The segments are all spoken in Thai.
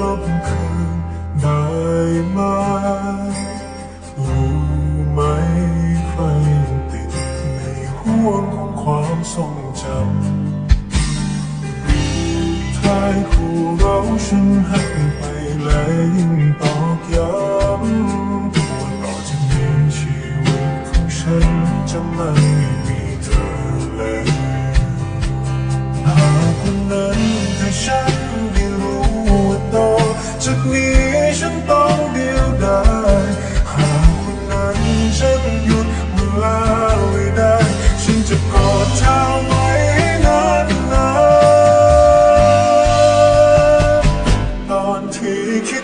ลบคืนได้ไหมรู้ไหมใครติดในห่วงของความทรงจำทายคู่เราฉันหักไปและยิ่งตอกย้ำว่าต่อจากนี้ชีวิตของฉันจะไม่มี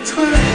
ที่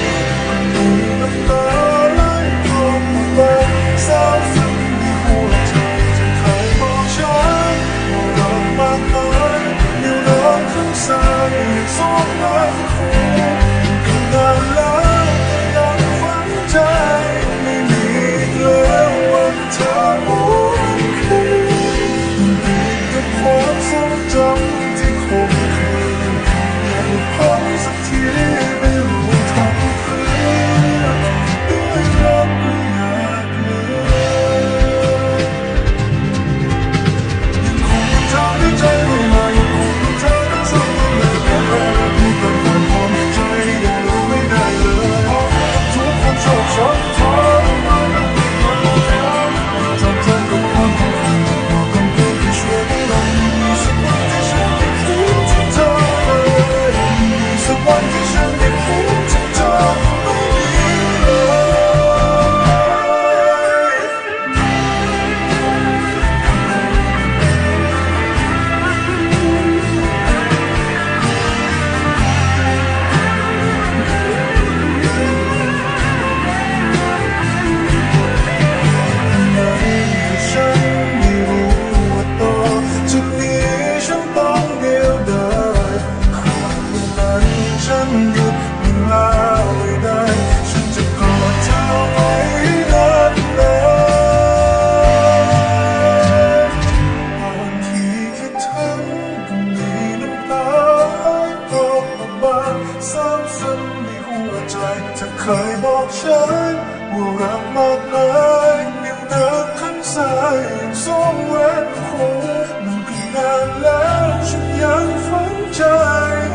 ยบอกฉันว่ารักมากมายนิ้วนันข้างซ้ายสองเหวนคงมันเป็นานแล้วฉันยังฝันใจ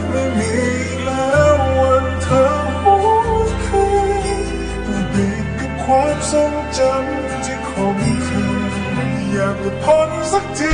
ไม่มีแล้ววันเธอหัวคืนติดกกับความทรงจำที่คงคืนอยากหลุดพ้นสักที